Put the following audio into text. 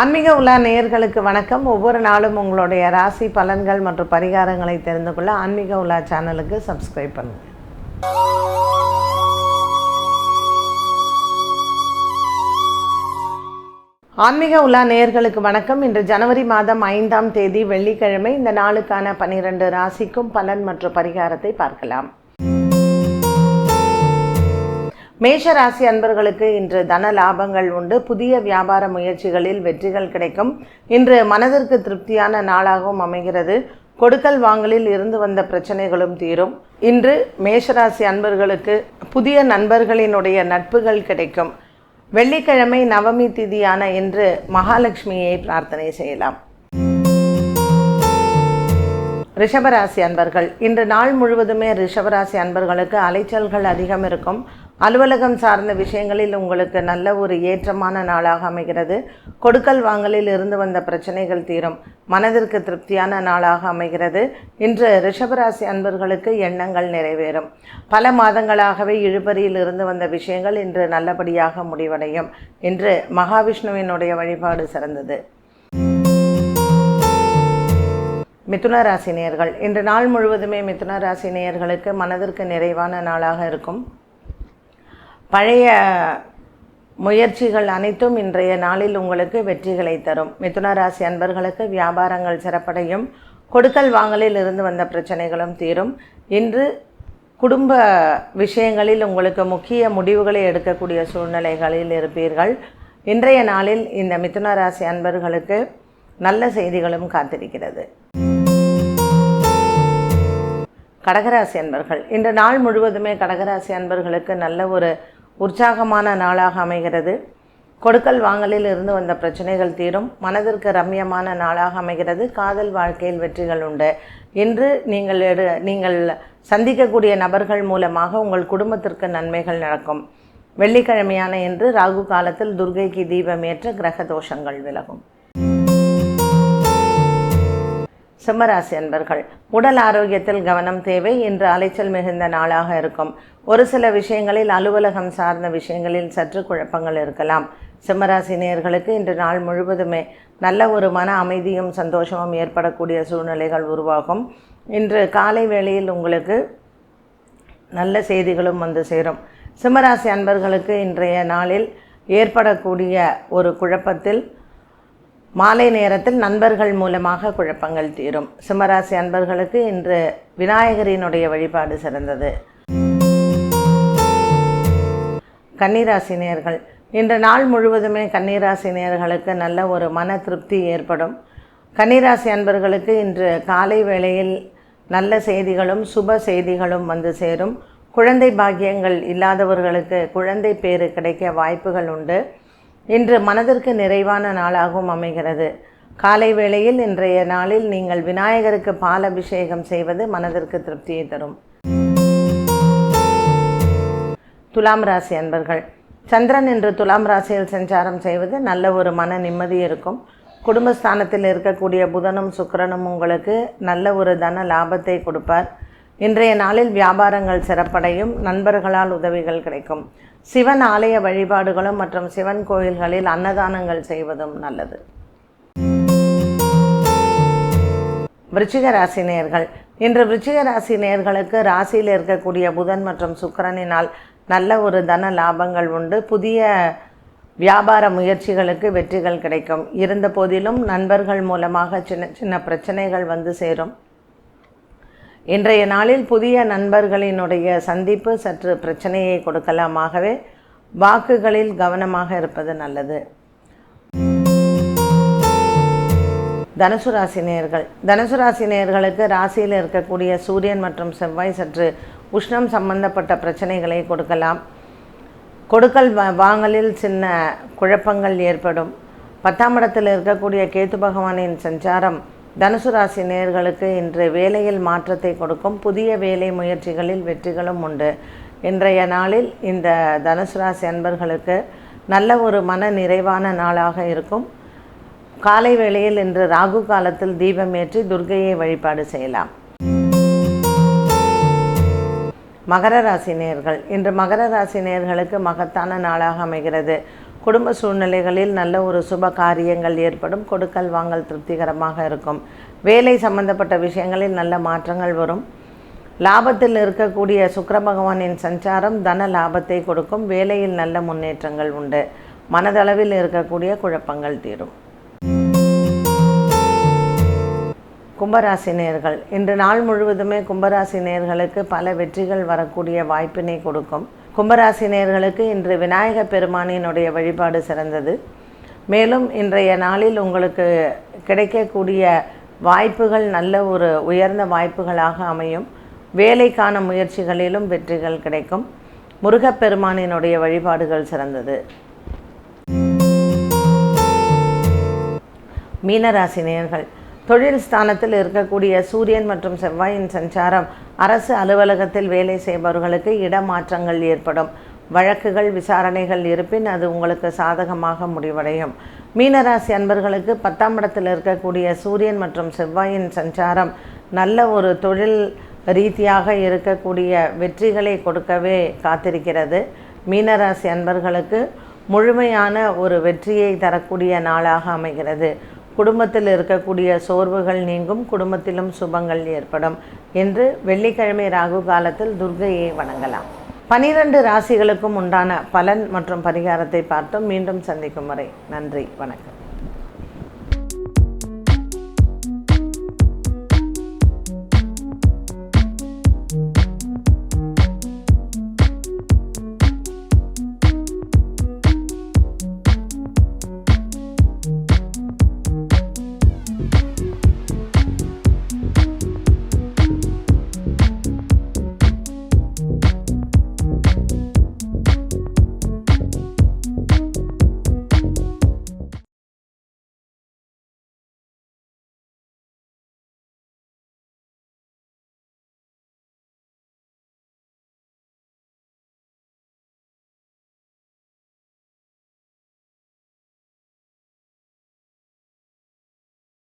ஆன்மீக உலா நேயர்களுக்கு வணக்கம். ஒவ்வொரு நாளும் உங்களுடைய ராசி பலன்கள் மற்றும் பரிகாரங்களை தெரிந்து கொள்ள ஆன்மீக உலா சேனலுக்கு சப்ஸ்கிரைப் பண்ணுங்கள் ஆன்மீக உலா நேயர்களுக்கு வணக்கம். இன்று ஜனவரி மாதம் ஐந்தாம் தேதி வெள்ளிக்கிழமை. இந்த நாளுக்கான பனிரெண்டு ராசிக்கும் பலன் மற்றும் பரிகாரத்தை பார்க்கலாம். மேஷராசி அன்பர்களுக்கு இன்று தன லாபங்கள் உண்டு. புதிய வியாபார முயற்சிகளில் வெற்றிகள் கிடைக்கும். இன்று மனதிற்கு திருப்தியான நாளாகவும் அமைகிறது. கொடுக்கல் வாங்கலில் இருந்து வந்த பிரச்சனைகளும் தீரும். இன்று மேஷராசி அன்பர்களுக்கு புதிய நண்பர்களினுடைய நட்புகள் கிடைக்கும். வெள்ளிக்கிழமை நவமி திதியான இன்று மகாலட்சுமியை பிரார்த்தனை செய்யலாம். ரிஷபராசி அன்பர்கள் இன்று நாள் முழுவதுமே ரிஷபராசி அன்பர்களுக்கு அலைச்சல்கள் அதிகம் இருக்கும். அலுவலகம் சார்ந்த விஷயங்களில் உங்களுக்கு நல்ல ஒரு ஏற்றமான நாளாக அமைகிறது. கொடுக்கல் வாங்கலில் இருந்து வந்த பிரச்சனைகள் தீரும். மனதிற்கு திருப்தியான நாளாக அமைகிறது. இன்று ரிஷபராசி அன்பர்களுக்கு எண்ணங்கள் நிறைவேறும். பல மாதங்களாகவே இழுபறியில் இருந்து வந்த விஷயங்கள் இன்று நல்லபடியாக முடிவடையும். இன்று மகாவிஷ்ணுவினுடைய வழிபாடு சிறந்தது. மிதுன ராசி நேயர்கள். இன்று நாள் முழுவதுமே மிதுன ராசி நேயர்களுக்கு மனதிற்கு நிறைவான நாளாக இருக்கும். பழைய முயற்சிகள் அனைத்தும் இன்றைய நாளில் உங்களுக்கு வெற்றிகளை தரும். மிதுன ராசி அன்பர்களுக்கு வியாபாரங்கள் சிறப்படையும். கொடுக்கல் வாங்கலில் இருந்து வந்த பிரச்சனைகளும் தீரும். இன்று குடும்ப விஷயங்களில் உங்களுக்கு முக்கிய முடிவுகளை எடுக்கக்கூடிய சூழ்நிலைகளில் இருப்பீர்கள். இன்றைய நாளில் இந்த மிதுன ராசி அன்பர்களுக்கு நல்ல செய்திகளும் காத்திருக்கிறது. கடகராசி அன்பர்கள் இந்த நாள் முழுவதுமே கடகராசி அன்பர்களுக்கு நல்ல ஒரு உற்சாகமான நாளாக அமைகிறது. கொடுக்கல் வாங்கலில் இருந்து வந்த பிரச்சனைகள் தீரும். மனதிற்கு ரம்யமான நாளாக அமைகிறது. காதல் வாழ்க்கையில் வெற்றிகள் உண்டு. இன்று நீங்கள் எடு நீங்கள் சந்திக்கக்கூடிய நபர்கள் மூலமாக உங்கள் குடும்பத்திற்கு நன்மைகள் நடக்கும். வெள்ளிக்கிழமையான இன்று ராகு காலத்தில் துர்கைக்கு தீபம் ஏற்ற கிரக தோஷங்கள் விலகும். சிம்மராசி அன்பர்கள் உடல் ஆரோக்கியத்தில் கவனம் தேவை இன்று அலைச்சல் மிகுந்த நாளாக இருக்கும். ஒரு சில விஷயங்களில் அலுவலகம் சார்ந்த விஷயங்களில் சற்று குழப்பங்கள் இருக்கலாம். சிம்மராசி நேயர்களுக்கு இன்று நாள் முழுவதுமே நல்ல ஒரு மன அமைதியும் சந்தோஷமும் ஏற்படக்கூடிய சூழ்நிலைகள் உருவாகும். இன்று காலை வேளையில் உங்களுக்கு நல்ல செய்திகளும் வந்து சேரும். சிம்மராசி அன்பர்களுக்கு இன்றைய நாளில் ஏற்படக்கூடிய ஒரு குழப்பத்தில் மாலை நேரத்தில் நண்பர்கள் மூலமாக குழப்பங்கள் தீரும். சிம்மராசி அன்பர்களுக்கு இன்று விநாயகரினுடைய வழிபாடு சிறந்தது. கன்னிராசி நேர்கள். இன்று நாள் முழுவதுமே கன்னிராசி நேர்களுக்கு நல்ல ஒரு மன திருப்தி ஏற்படும். கன்னிராசி அன்பர்களுக்கு இன்று காலை வேளையில் நல்ல செய்திகளும் சுப செய்திகளும் வந்து சேரும். குழந்தை பாக்கியங்கள் இல்லாதவர்களுக்கு குழந்தை பேறு கிடைக்க வாய்ப்புகள் உண்டு. இன்று மனதிற்கு நிறைவான நாளாகவும் அமைகிறது. காலை வேளையில் இன்றைய நாளில் நீங்கள் விநாயகருக்கு பால் அபிஷேகம் செய்வது மனதிற்கு திருப்தியை தரும். துலாம் ராசி அன்பர்கள் சந்திரன் இன்று துலாம் ராசியில் சஞ்சாரம் செய்வது நல்ல ஒரு மன நிம்மதி இருக்கும். குடும்பஸ்தானத்தில் இருக்கக்கூடிய புதனும் சுக்கிரனும் உங்களுக்கு நல்ல ஒரு தன லாபத்தை கொடுப்பார். இன்றைய நாளில் வியாபாரங்கள் சிறப்படையும் நண்பர்களால் உதவிகள் கிடைக்கும். சிவன் ஆலய வழிபாடுகளும் மற்றும் சிவன் கோயில்களில் அன்னதானங்கள் செய்வதும் நல்லது. விருச்சிக ராசி நேர்கள். இன்று விருச்சிக ராசி நேர்களுக்கு ராசியில் இருக்கக்கூடிய புதன் மற்றும் சுக்கரனினால் நல்ல ஒரு தன லாபங்கள் உண்டு. புதிய வியாபார முயற்சிகளுக்கு வெற்றிகள் கிடைக்கும். இருந்த போதிலும் நண்பர்கள் மூலமாக சின்ன சின்ன பிரச்சனைகள் வந்து சேரும். இன்றைய நாளில் புதிய நண்பர்களினுடைய சந்திப்பு சற்று பிரச்சனையை கொடுக்கலாமாகவே வாக்குகளில் கவனமாக இருப்பது நல்லது. தனுசு ராசி நேயர்கள். தனுசு ராசி நேயர்களுக்கு ராசியில் இருக்கக்கூடிய சூரியன் மற்றும் செவ்வாய் சற்று உஷ்ணம் சம்பந்தப்பட்ட பிரச்சனைகளை கொடுக்கலாம். கொடுக்கல் வாங்கலில் சின்ன குழப்பங்கள் ஏற்படும். பத்தாம் இடத்தில் இருக்கக்கூடிய கேத்து பகவானின் சஞ்சாரம் தனுசு ராசி நேர்களுக்கு இன்று வேலையில் மாற்றத்தை கொடுக்கும் புதிய வேலை முயற்சிகளில் வெற்றிகளும் உண்டு. இன்றைய நாளில் இந்த தனுசு ராசி அன்பர்களுக்கு நல்ல ஒரு மன நிறைவான நாளாக இருக்கும். காலை வேளையில் இன்று ராகு காலத்தில் தீபம் ஏற்றி துர்க்கையை வழிபாடு செய்யலாம். மகர ராசி நேர்கள். இன்று மகர ராசி நேர்களுக்கு மகத்தான நாளாக அமைகிறது. குடும்ப சூழ்நிலைகளில் நல்ல ஒரு சுப காரியங்கள் ஏற்படும். கொடுக்கல் வாங்கல் திருப்திகரமாக இருக்கும். வேலை சம்பந்தப்பட்ட விஷயங்களில் நல்ல மாற்றங்கள் வரும். லாபத்தில் இருக்கக்கூடிய சுக்கர பகவானின் சஞ்சாரம் தன லாபத்தை கொடுக்கும். வேலையில் நல்ல முன்னேற்றங்கள் உண்டு. மனதளவில் இருக்கக்கூடிய குழப்பங்கள் தீரும். கும்பராசி நேர்கள் இன்று நாள் முழுவதுமே கும்பராசி நேர்களுக்கு பல வெற்றிகள் வரக்கூடிய வாய்ப்பினை கொடுக்கும். கும்பராசினியர்களுக்கு இன்று விநாயக பெருமானினுடைய வழிபாடு சிறந்தது. மேலும் இன்றைய நாளில் உங்களுக்கு கிடைக்கக்கூடிய வாய்ப்புகள் நல்ல ஒரு உயர்ந்த வாய்ப்புகளாக அமையும். வேலைக்கான முயற்சிகளிலும் வெற்றிகள் கிடைக்கும். முருகப்பெருமானினுடைய வழிபாடுகள் சிறந்தது. மீனராசினியர்கள் தொழில் ஸ்தானத்தில் இருக்கக்கூடிய சூரியன் மற்றும் செவ்வாயின் சஞ்சாரம் அரசு அலுவலகத்தில் வேலை செய்பவர்களுக்கு இடமாற்றங்கள் ஏற்படும். வழக்குகள் விசாரணைகள் இருப்பின் அது உங்களுக்கு சாதகமாக முடிவடையும். மீனராசி அன்பர்களுக்கு பத்தாம் இடத்தில் இருக்கக்கூடிய சூரியன் மற்றும் செவ்வாயின் சஞ்சாரம் நல்ல ஒரு தொழில் ரீதியாக இருக்கக்கூடிய வெற்றிகளை கொடுக்கவே காத்திருக்கிறது. மீனராசி அன்பர்களுக்கு முழுமையான ஒரு வெற்றியை தரக்கூடிய நாளாக அமைகிறது. குடும்பத்தில் இருக்கக்கூடிய சோர்வுகள் நீங்கும் குடும்பத்திலும் சுபங்கள் ஏற்படும் என்று வெள்ளிக்கிழமை ராகு காலத்தில் துர்கையை வணங்கலாம். பனிரெண்டு ராசிகளுக்கும் உண்டான பலன் மற்றும் பரிகாரத்தை பார்த்தோம். மீண்டும் சந்திக்கும் வரை நன்றி வணக்கம்.